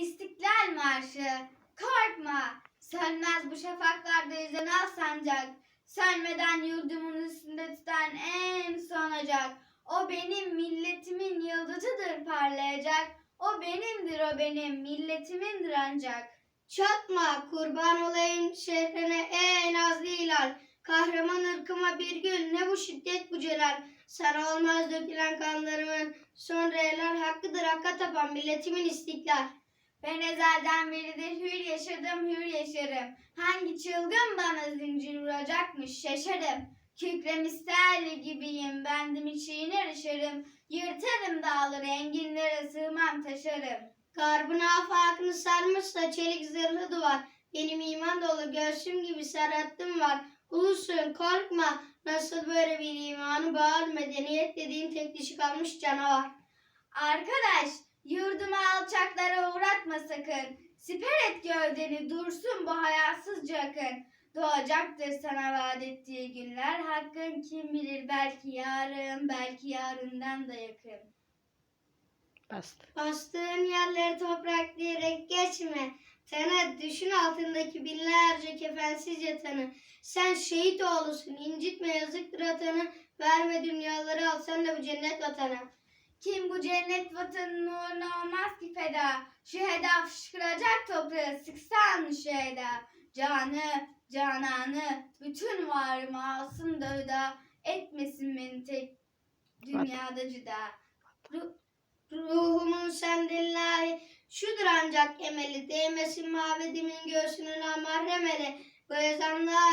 İstiklal Marşı, korkma, sönmez bu şafaklarda yüzen al sancak. Sönmeden yurdumun üstünde tutan en son ocak. O benim milletimin yıldızıdır parlayacak. O benimdir o benim milletimindir ancak. Çatma kurban olayım şehrine ey nazlı hilal. Kahraman ırkıma bir gün ne bu şiddet bu celal. Sana olmaz dökülen kanlarımın son reyler hakkıdır hakka tapan milletimin istiklal. Ben ezelden beridir hür yaşadım hür yaşarım. Hangi çılgın bana zincir vuracakmış şaşarım. Kükrem isterli gibiyim bendim içine aşarım. Yırtarım dağları enginlere sığmam taşarım. Garbın afakını sarmışsa çelik zırhlı duvar. Benim iman dolu göğsüm gibi serhattım var. Ulusun korkma nasıl böyle bir imanı bağır medeniyet dediğin tek dişi kalmış canavar. Arkadaş yurdumu alçaklara uğratma sakın. Siper et gövdeni dursun bu hayasızca akın. Doğacaktır sana vaat ettiği günler. Hakkın kim bilir belki yarın belki yarından da yakın. Bastı. Bastığın yerleri toprak diyerek geçme. Tanı düşün altındaki binlerce kefensiz yatanı. Sen şehit oğlusun incitme yazıktır atanı. Verme dünyaları al sen de bu cennet vatanı. Kim bu cennet vatanın uğruna olmaz ki feda. Şu heda fışkıracak toprağı sıksan şu heda. Canı, cananı, bütün varımı alsın da öda. Etmesin beni tek dünyada cüda. Ru- Ruhumun sendin lahi. Şudur ancak emeli. Değmesin mabedimin göğsünün mahrem ele. Bu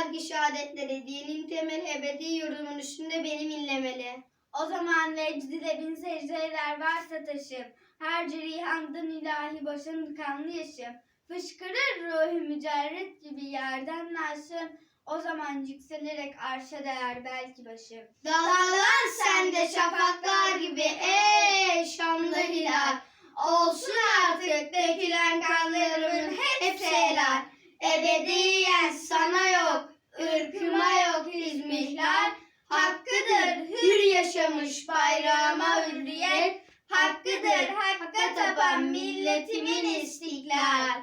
argi şehadetleri. Dinin temeli ebedi yurdumun üstünde benim inlemeli. O zaman vecdide bin secdeler varsa taşım. Her cerihandan ilahi başım kanlı yaşım. Fışkırır ruhu mücerret gibi yerden naşım. O zaman yükselerek arşa değer belki başım. Dalgalan sende şafaklar gibi ey şanlı hilal. Olsun artık dökülen kanlarımın hepsi helal. Ebediyen sana yok, ırkıma yok izmihlal. Yaşamış bayrağıma hürriyet. Hakkıdır hakka tapan milletimin istiklal.